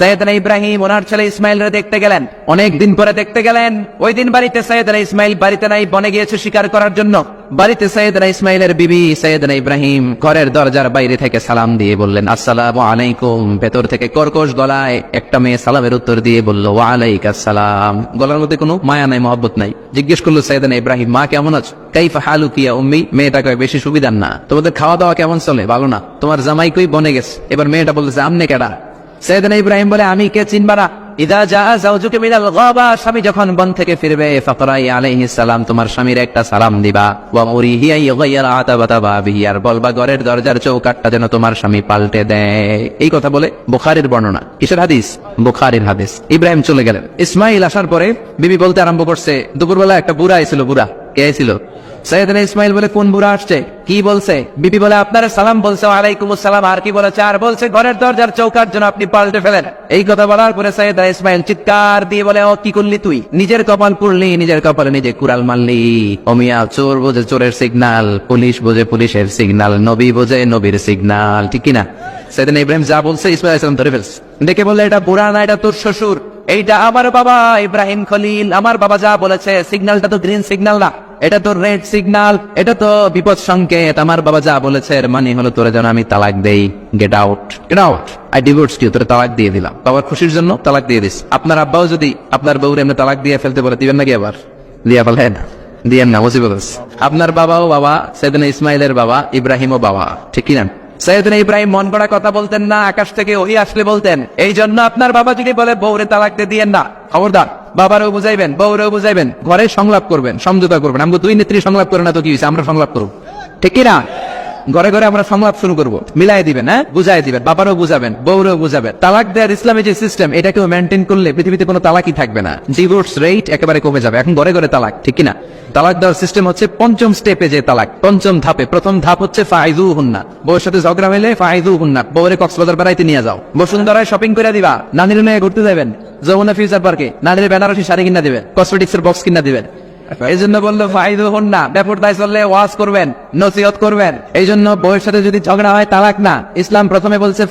ভেতর থেকে কর্কশ গলায় একটা মেয়ে সালামের উত্তর দিয়ে বলল ওয়ালাইক গলার মধ্যে কোনো মায়া নাই, মহব্বত নাই। জিজ্ঞেস করল, সৈয়দনা ইব্রাহিম, মা কেমন আছো? কাইফা হালু কিয়া উম্মি? মেয়েটা কয়, বেশি সুবিধার না। তোমাদের খাওয়া দাওয়া কেমন চলে? ভালো না। তোমার জামাই কই? বনে গেছে। এবার মেয়েটা বলতেছে, আমনে কেডা? সৈয়দনা ইব্রাহিম বলে, আমি কে চিনবা না? ইদা যা জাওজুকে মিনাল স্বামী যখন বন থেকে ফিরবে ফাকরাই আলাইহিস সালাম, তোমার স্বামীর একটা সালাম দিবা। ওয়া মুরিহি ইয়াগাইয়ার আতাবাতা বাবিহি আর বলবা, ঘরের দরজার চৌকাটটা যেন তোমার স্বামী পাল্টে দেয়। এই কথা বলে বুখারীর বর্ণনা। কিসের হাদিস? বুখারীর হাদিস। ইব্রাহিম চলে গেলেন। ইসমাইল আসার পরে বিবি বলতে আরম্ভ করছে, দুপুরবেলা একটা বুড়া আইছিল বুড়া। কে আইছিল সৈয়দনা ইসমাইল বলে, কোন বুড়া আসছে? কি বলছে? বলে, আপনার সালাম বলছে আর কি বলেছে? আর বলছে, ঘরের দরজার চৌকার জন্য আপনি পাল্টে ফেলেন। এই কথা বলার পরে সৈয়দনা ইসমাইল চিৎকার দিয়ে বলে, ও, কি করলি তুই? নিজের কপাল পুড়লি, নিজের কপালে নিজে কুড়াল মারলি। অমিয়া চোর বোঝে চোরের সিগনাল পুলিশ বোঝে পুলিশের সিগনাল নবী বোঝে নবীর সিগনাল ঠিক কিনা? সেদিন ইব্রাহিম যা বলছে ইসমাইল ইসলাম ধরে ফেলছে। দেখে বললে, এটা বুড়া না, এটা তোর শ্বশুর। এইটা আমার বাবা, ইব্রাহিম খলিল। আমার বাবা যা বলেছে সিগন্যালটা তো গ্রিন সিগন্যাল না। এটা তো রেড সিগন্যাল এটা তো বিপদ সংকেত। আমার বাবা যা বলেছে এর মানে হলো তোরা যেন আমি তালাক দেই। Get out get out I divorce you তোরা তালাক দিয়ে দিলাম। বাবার খুশির জন্য তালাক দিয়ে দিস। আপনার আব্বাও যদি আপনার বউরে এমনি তালাক দিয়ে ফেলতে বলে দিবেন নাকি আবার? দিয়া ফেলেন দিয়েন না মুসিবত। আপনার বাবাও বাবা সেদিন ইসমাইলের বাবা ইব্রাহিমও বাবা। ঠিক কিনা সৈয়দনা ইব্রাহিম মন করা কথা বলতেন না আকাশ থেকে ওই আসলে বলতেন। এই জন্য আপনার বাবা যদি বলে বউরে তালাক দিয়ে দিয়েন না। খবরদার। বাবারও বুঝাইবেন, বউরাও বুঝাইবেন, ঘরে সংলাপ করবেন, সমঝোতা করবেন। আমাকে দুই নেত্রী সংলাপ করে না তো কি হয়েছে আমরা সংলাপ করব। ঠিক কি না? ঘরে ঘরে আমরা সংলাপ শুরু করব। মিলাই দিবেন হ্যাঁ? বুঝাই দিবেন বাবারও বুঝাবেন বউরেও বুঝাবেন। তালাক দেওয়ার ইসলামী যে সিস্টেম এটাকেও মেনটেন করলে পৃথিবীতে কোনো তালাকই থাকবে না। ডিভোর্স রেট একেবারে কমে যাবে। এখন ঘরে ঘরে তালাক ঠিক কিনা? তালাক দেওয়ার সিস্টেম হচ্ছে পঞ্চম স্টেপে যে তালাক পঞ্চম ধাপে। প্রথম ধাপ হচ্ছে ফাইজু হুন্না বউয়ের সাথে ঝগড়া হইলে ফাইজু হুন্না বউরে কক্সবাজার বেড়াইতে নিয়ে যাও। বসুন্ধরায় শপিং করে দিবা। নানির নিয়ে ঘুরতে যাবেন। যমুনা ফিউচার পার্কে নানির বেনারসি শাড়ি কিনা দিবেন। কসমেটিক্স এর বক্স কিনা দিবেন। এই জন্য বলল ফাইদু হন না ব্যাপার দায় চললে ওয়াজ করবেন। নসিহত করবেন। এই জন্য বউয়ের সাথে যদি ঝগড়া হয় তালাক না। ইসলাম প্রথমে বলছে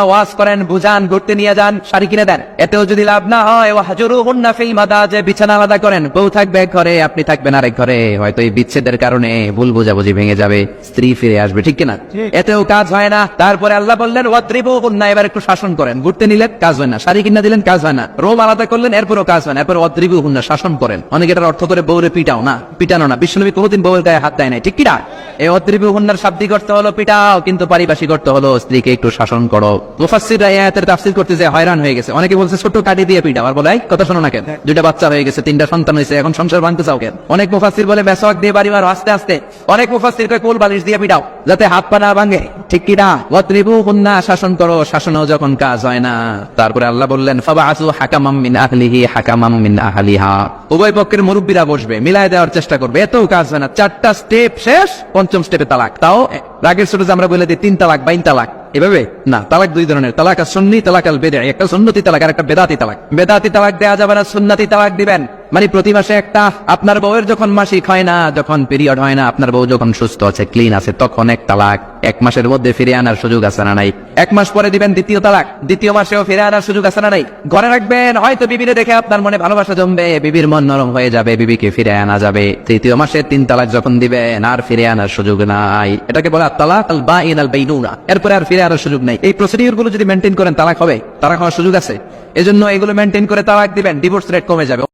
ওয়াজ করেন বুঝান ঘুরতে নিয়ে যান শাড়ি কিনে দেন। এতেও যদি লাভ না হয় ও হাজরু হন না মাদা যে বিছানা আলাদা করেন। বউ থাকবে এক ঘরে আপনি থাকবেন আরেক ঘরে। হয়তো এই বিচ্ছেদের কারণে ভুল বোঝাবুঝি ভেঙে যাবে স্ত্রী ফিরে আসবে ঠিক কিনা? এতেও কাজ হয় না। তারপরে আল্লাহ বললেন ওয়াদ্রিবু হুন্না এবার একটু শাসন করেন। ঘুরতে নিলেন কাজ হয় না। শাড়ি কিনা দিলেন কাজ হয় না। রোম আলাদা করলেন এরপরও কাজ হয় না। এরপর অদ্রিবু হুন্না শাসন করেন। অনেকে এটার অর্থ করে বউরে পিটাও না। পিটানো না। বিষ্ণুনবী কোনোদিন বউয়ের গায়ে হাত দেয় নাই ঠিক কিনা? এই শাব্দিক অর্থ হলো পিটাও কিন্তু পারিপার্শ্বিক অর্থ হলো স্ত্রীকে একটু শাসন করো। মুফাসসির আয়াতের তাফসীর করতে যে হয়রান হয়ে গেছে। অনেকে বলছে ছোট কাটি দিয়ে পিটাও। আর বলে কথা শোনো না কেন দুইটা বাচ্চা হয়ে গেছে তিনটা সন্তান হয়েছে এখন সংসার ভাঙতে চাও কেন? অনেক মুফাসসির বলে মেসওয়াক দিয়ে বাড়ি মারো আস্তে আস্তে অনেক মুফাসসির কয় কোল বালিশ দিয়ে পিটাও। যাতে হাত পা না ভাঙে, ঠিক কি না ওয়াত্রিবু হুন্না, শাসন করো, শাসনও যখন কাজ হয় না। তারপরে আল্লাহ বললেন, ফাবাআসু হাকামাম মিন আহলিহি, হাকামাম মিন আহলিহা। উভয় পক্ষের মুরব্বীরা বসবে, মিলায় দেওয়ার চেষ্টা করবে। এতও কাজ হয় না। চারটা স্টেপ শেষ, পঞ্চম স্টেপে তালাক। তাও রাগের যে আমরা বলে দিই, তিন তালাক বাইন তালাক। এভাবে? না, তালাক দুই ধরনের। তালাক আর সুন্নি তালাক আল বেদে একটা সুন্নতি তালাক আর একটা বেদাতি তালাক। বেদাতি তালাক দেওয়া যাবে না, সুন্নতি তালাক দিবেন। মানে প্রতি মাসে একটা, আপনার বউয়ের যখন মাসিক হয় না, যখন পিরিয়ড হয় না, আপনার বউ যখন সুস্থ আছে ক্লিন আছে, তখন এক তালাক। এক মাসের মধ্যে ফিরে আনার সুযোগ আছে না নাই? এক মাস পরে দিবেন দ্বিতীয় তালাক। দ্বিতীয় মাসেও ফিরে আনার সুযোগ আছে না নাই? ঘরে রাখবেন, হয়তো বিবিরে দেখে আপনার মনে ভালোবাসা জমবে, বিবির মন নরম হয়ে যাবে, বিবিকে ফিরে আনা যাবে। তৃতীয় মাসে তিন তালাক যখন দিবেন, আর ফিরে আনার সুযোগ নাই। এটাকে বলা তালাক আল বা ইন আল বাইনুনা এরপরে আর ফিরে আনার সুযোগ নাই। এই প্রসিডিউরগুলো যদি মেনটেন করেন, তালাক হবে। তালাক হওয়ার সুযোগ আছে। এজন্য এগুলো মেনটেন করে তালাক দিবেন ডিভোর্স রেট কমে যাবে।